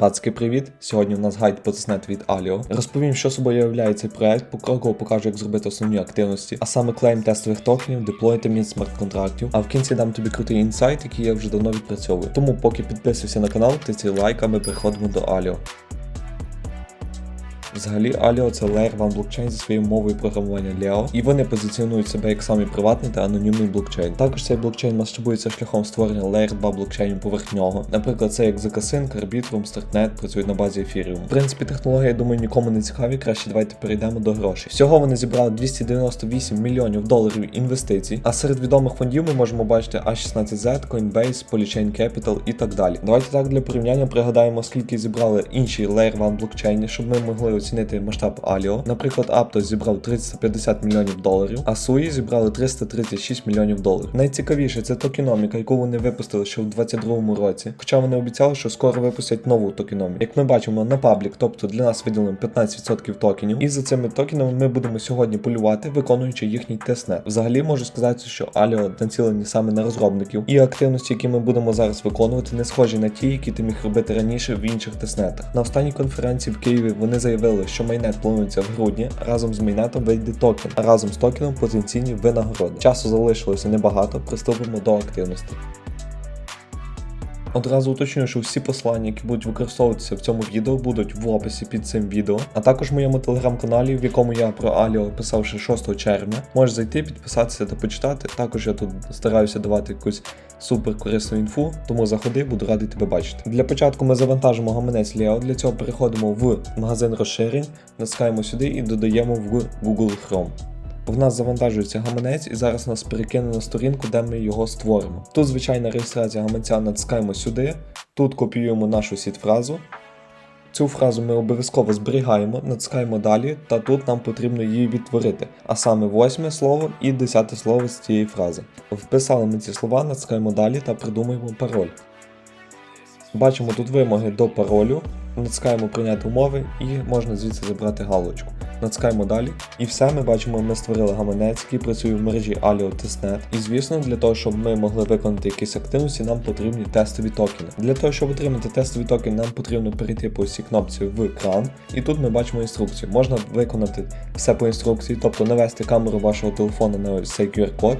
Пацки, привіт! Сьогодні в нас гайд по тестнет від Аліо. Розповім, що собою являє цей проект, покроково покажу, як зробити основні активності, а саме клейм тестових токенів, деплоїти мін смарт-контрактів. А в кінці дам тобі крутий інсайт, який я вже давно відпрацьовую. Тому поки підписуйся на канал, тиці лайк, а ми переходимо до Alio. Взагалі, Alio це Layer 1 блокчейн зі своєю мовою програмування Leo, і вони позиціонують себе як самий приватний та анонімний блокчейн. Також цей блокчейн масштабується шляхом створення Layer 2 блокчейнів поверх нього. Наприклад, це як Zcasin, Arbitrum, Starknet працюють на базі Ethereum. В принципі, технологія, я думаю, нікому не цікаві. Краще давайте перейдемо до грошей. Всього вони зібрали 298 мільйонів доларів інвестицій. А серед відомих фондів ми можемо бачити A16Z, Coinbase, Polychain Capital і так далі. Давайте так для порівняння пригадаємо, скільки зібрали інші Layer 1 блокчейни, щоб ми могли оцінити масштаб Alio. Наприклад, Aptos зібрав 350 мільйонів доларів, а Sui зібрали 336 мільйонів доларів. Найцікавіше це токеноміка, яку вони випустили ще в 2022 році. Хоча вони обіцяли, що скоро випустять нову токеноміку. Як ми бачимо на паблік, тобто для нас виділено 15% токенів, і за цими токенами ми будемо сьогодні полювати, виконуючи їхній тестнет. Взагалі можу сказати, що Alio націлені саме на розробників, і активності, які ми будемо зараз виконувати, не схожі на ті, які ти міг робити раніше в інших тестнетах. На останній конференції в Києві вони заявили, що майнет планується в грудні, разом з майнетом вийде токен, а разом з токеном потенційні винагороди. Часу залишилося небагато, приступимо до активності. Одразу уточнюю, що всі послання, які будуть використовуватися в цьому відео, будуть в описі під цим відео, а також в моєму телеграм-каналі, в якому я про Аліо писав ще 6 червня. Можеш зайти, підписатися та почитати. Також я тут стараюся давати якусь супер корисну інфу, тому заходи, буду радий тебе бачити. Для початку ми завантажимо гаманець Leo, для цього переходимо в магазин розширень, натискаємо сюди і додаємо в Google Chrome. В нас завантажується гаманець і зараз нас перекине на сторінку, де ми його створимо. Тут звичайна реєстрація гаманця натискаємо сюди, тут копіюємо нашу сіт-фразу. Цю фразу ми обов'язково зберігаємо, натискаємо далі, та тут нам потрібно її відтворити, а саме восьме слово і десяте слово з цієї фрази. Вписали ми ці слова, натискаємо далі та придумуємо пароль. Бачимо тут вимоги до паролю, натискаємо прийняти умови і можна звідси забрати галочку. Натискаємо далі. І все ми бачимо, ми створили гаманець, який працює в мережі Alio Testnet. І звісно, для того, щоб ми могли виконати якісь активності, нам потрібні тестові токени. Для того, щоб отримати тестові токени, нам потрібно перейти по цій кнопці в екран. І тут ми бачимо інструкцію. Можна виконати все по інструкції, тобто навести камеру вашого телефону на ось цей QR-код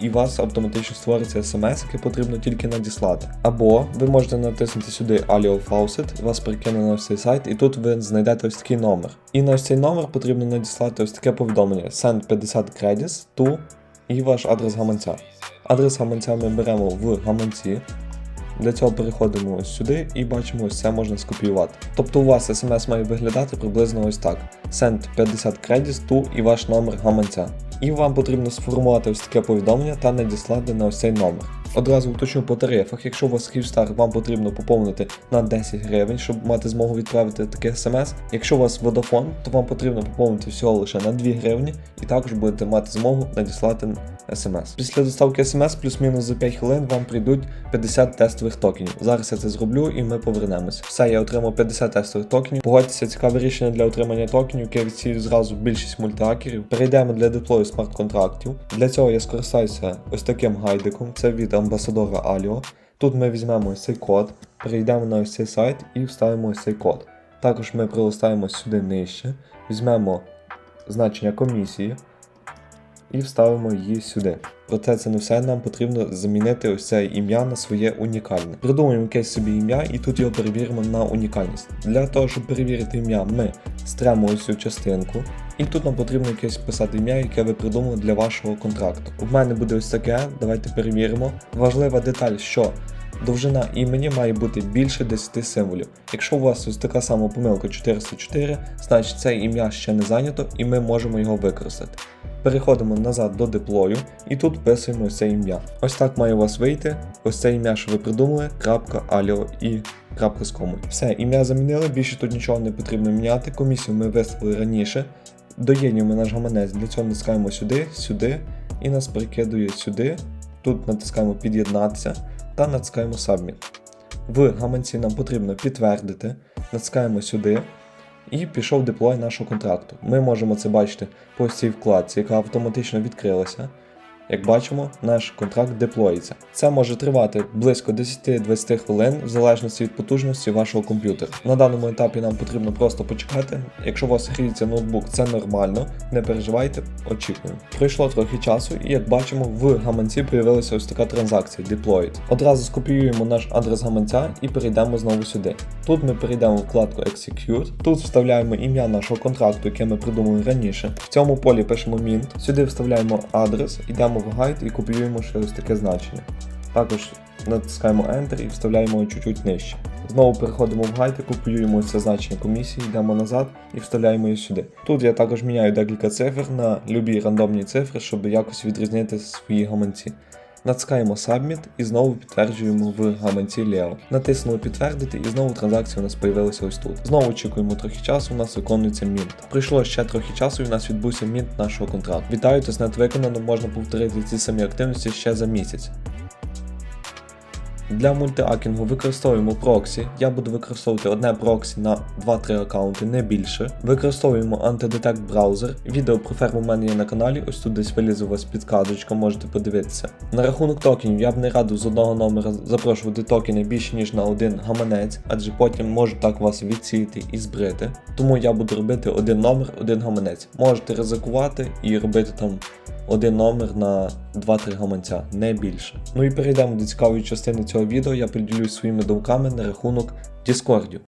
і у вас автоматично створиться смс, яке потрібно тільки надіслати. Або ви можете натиснути сюди Alio Faucet, вас перекине на цей сайт, і тут ви знайдете ось такий номер. І на ось цей номер потрібно надіслати ось таке повідомлення: Send 50 credits to і ваш адрес гаманця. Адрес гаманця ми беремо в гаманці. Для цього переходимо ось сюди і бачимо, ось це можна скопіювати. Тобто у вас смс має виглядати приблизно ось так: Send 50 credits to і ваш номер гаманця. І вам потрібно сформувати ось таке повідомлення та надіслати на ось цей номер. Одразу уточню по тарифах, якщо у вас Kyivstar, вам потрібно поповнити на 10 гривень, щоб мати змогу відправити таке смс. Якщо у вас Vodafone, то вам потрібно поповнити всього лише на 2 гривні і також будете мати змогу надіслати смс. Після доставки смс плюс-мінус за 5 хвилин вам прийдуть 50 тестових токенів. Зараз я це зроблю і ми повернемося. Все, я отримав 50 тестових токенів. Погодьтеся, цікаве рішення для отримання токенів, відсіють зразу більшість мультиакерів. Перейдемо для деплою смарт-контрактів. Для цього я скористаюся ось таким гайдиком. Це від амбасадора Alio. Тут ми візьмемо цей код, перейдемо на ось цей сайт і вставимо ось цей код. Також ми прилистаємо сюди нижче, візьмемо значення комісії і вставимо її сюди. Проте це не все, нам потрібно замінити ось це ім'я на своє унікальне. Придумаємо якесь собі ім'я і тут його перевіримо на унікальність. Для того, щоб перевірити ім'я, ми стремо ось цю частинку. І тут нам потрібно якесь писати ім'я, яке ви придумали для вашого контракту. У мене буде ось таке, давайте перевіримо. Важлива деталь, що довжина імені має бути більше 10 символів. Якщо у вас ось така сама помилка 404, значить це ім'я ще не зайнято і ми можемо його використати. Переходимо назад до деплою і тут вписуємо це ім'я. Ось так має у вас вийти. Ось це ім'я, що ви придумали, крапка, аліо і крапка з комою. Все, ім'я замінили, більше тут нічого не потрібно міняти. Комісію ми виставили раніше. Доєднуємо наш гаманець, для цього натискаємо сюди, сюди і нас перекидує сюди. Тут натискаємо під'єднатися та натискаємо Submit. В гаманці нам потрібно підтвердити, натискаємо сюди і пішов деплой нашого контракту. Ми можемо це бачити по цій вкладці, яка автоматично відкрилася. Як бачимо, наш контракт деплоїться. Це може тривати близько 10-20 хвилин в залежності від потужності вашого комп'ютера. На даному етапі нам потрібно просто почекати. Якщо у вас гріється ноутбук, це нормально, не переживайте, очікуємо. Пройшло трохи часу, і як бачимо, в гаманці появилася ось така транзакція Deployed. Одразу скопіюємо наш адрес гаманця і перейдемо знову сюди. Тут ми перейдемо в вкладку Execute, тут вставляємо ім'я нашого контракту, яке ми придумали раніше. В цьому полі пишемо Mint, сюди вставляємо адрес, йдемо в гайд і копіюємо ще ось таке значення. Також натискаємо Enter і вставляємо чуть-чуть нижче. Знову переходимо в гайд і копіюємо це значення комісії, йдемо назад і вставляємо її сюди. Тут я також міняю декілька цифр на любі рандомні цифри, щоб якось відрізнити свої гаманці. Натискаємо Submit і знову підтверджуємо в гаманці Leo. Натиснули підтвердити і знову транзакція у нас появилася ось тут. Знову очікуємо трохи часу, у нас виконується мінт. Пройшло ще трохи часу і у нас відбувся мінт нашого контракту. Вітаю, тестнет виконано, можна повторити ці самі активності ще за місяць. Для мультиакінгу використовуємо проксі. Я буду використовувати одне проксі на 2-3 аккаунти, не більше. Використовуємо антидетект браузер. Відео про ферму в мене є на каналі, ось тут десь вилізе у вас підказочка, можете подивитися. На рахунок токенів я б не радив з одного номера запрошувати токени більше ніж на один гаманець, адже потім можуть так вас відсіяти і збрити. Тому я буду робити один номер, один гаманець. Можете ризикувати і робити там один номер на 2-3 гаманця, не більше. Ну і перейдемо до цікавої частини цього відео. Я поділюсь своїми думками на рахунок Діскордів.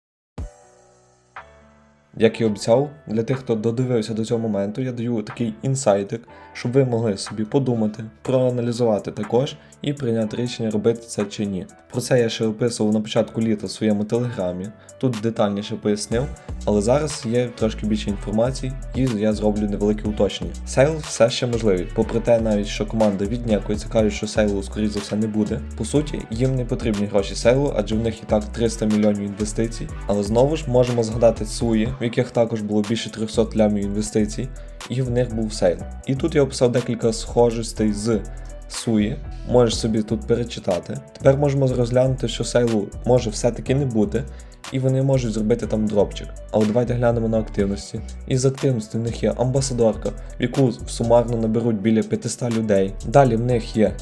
Як і обіцяв, для тих, хто додивився до цього моменту, я даю такий інсайтик, щоб ви могли собі подумати, проаналізувати також і прийняти рішення, робити це чи ні. Про це я ще описував на початку літа в своєму телеграмі, тут детальніше пояснив, але зараз є трошки більше інформації і я зроблю невелике уточнення. Сейл все ще можливий, попри те, навіть що команда віднякується, кажуть, що сейлу, скоріш за все, не буде. По суті, їм не потрібні гроші сейлу, адже в них і так 300 мільйонів інвестицій. Але знову ж можемо згадати Суї, яких також було більше 300 лямів інвестицій, і в них був сейл. І тут я описав декілька схожостей з Суї, можеш собі тут перечитати. Тепер можемо розглянути, що сейлу може все-таки не бути, і вони можуть зробити там дропчик. Але давайте глянемо на активності. Із активності в них є амбасадорка, в яку сумарно наберуть біля 500 людей. Далі в них є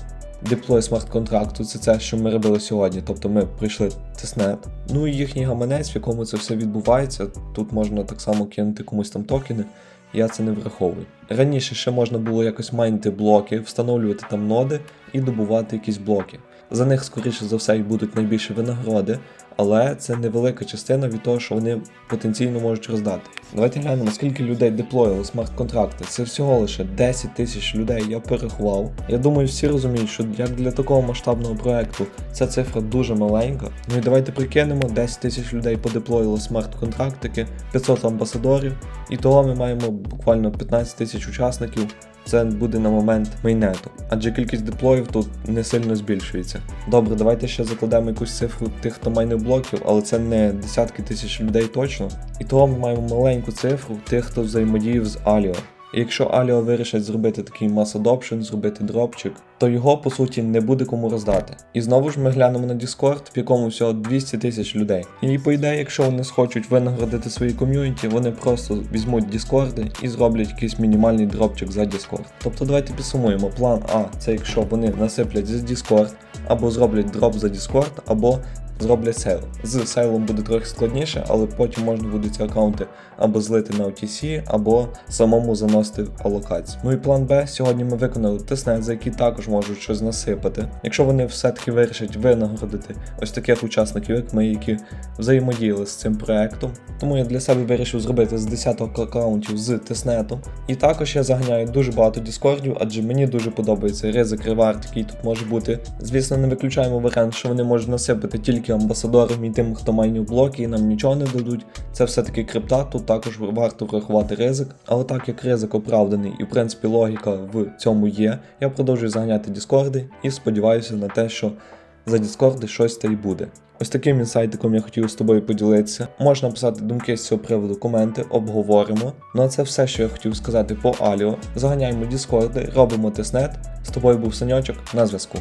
деплой смарт-контракту, це це, що ми робили сьогодні. Тобто ми прийшли тестнет. Ну і їхній гаманець, в якому це все відбувається. Тут можна так само кинути комусь там токени. Я це не враховую. Раніше ще можна було якось майнити блоки, встановлювати там ноди і добувати якісь блоки. За них, скоріше за все, і будуть найбільші винагороди, але це невелика частина від того, що вони потенційно можуть роздати. Давайте глянемо, скільки людей деплоїли смарт-контракти. Це всього лише 10 тисяч людей, я порахував. Я думаю, всі розуміють, що як для такого масштабного проекту ця цифра дуже маленька. Ну і давайте прикинемо, 10 тисяч людей подеплоїли смарт-контрактики, 500 амбасадорів, і того ми маємо буквально 15 тисяч учасників. Це буде на момент мейнету, адже кількість деплоїв тут не сильно збільшується. Добре, давайте ще закладемо якусь цифру тих, хто майнив блоків, але це не десятки тисяч людей точно. І того ми маємо маленьку цифру тих, хто взаємодіяв з Аліо. Якщо Аліо вирішить зробити такий mass adoption, зробити дропчик, то його по суті не буде кому роздати. І знову ж ми глянемо на Discord, в якому всього 200 тисяч людей. І по ідеї, якщо вони схочуть винагородити свої ком'юніті, вони просто візьмуть Діскорди і зроблять якийсь мінімальний дропчик за Discord. Тобто давайте підсумуємо. План А це якщо вони насиплять з Discord, або зроблять дроп за Discord, або зроблять сейл. З сейлом буде трохи складніше, але потім можна буде ці аккаунти або злити на OTC, або самому заносити алокацію. Ну і план Б. Сьогодні ми виконали тестнет, за який також можуть щось насипати. Якщо вони все-таки вирішать винагородити ось таких учасників, як ми, які взаємодіяли з цим проектом. Тому я для себе вирішив зробити з 10 аккаунтів з тестнетом. І також я заганяю дуже багато діскордів, адже мені дуже подобається ризик ревард, який тут може бути. Звісно, не виключаємо варіант, що вони можуть насипати тільки амбасадорам і тим, хто майнив блоки, і нам нічого не дадуть. Це все-таки крипта, тут також варто врахувати ризик. Але так як ризик оправданий і в принципі логіка в цьому є, я продовжую заганяти діскорди і сподіваюся на те, що за діскорди щось та й буде. Ось таким інсайтиком я хотів з тобою поділитися. Можна писати думки з цього приводу, коменти, обговоримо. Ну а це все, що я хотів сказати по Аліо. Заганяємо діскорди, робимо тестнет. З тобою був Саньочок на зв'язку.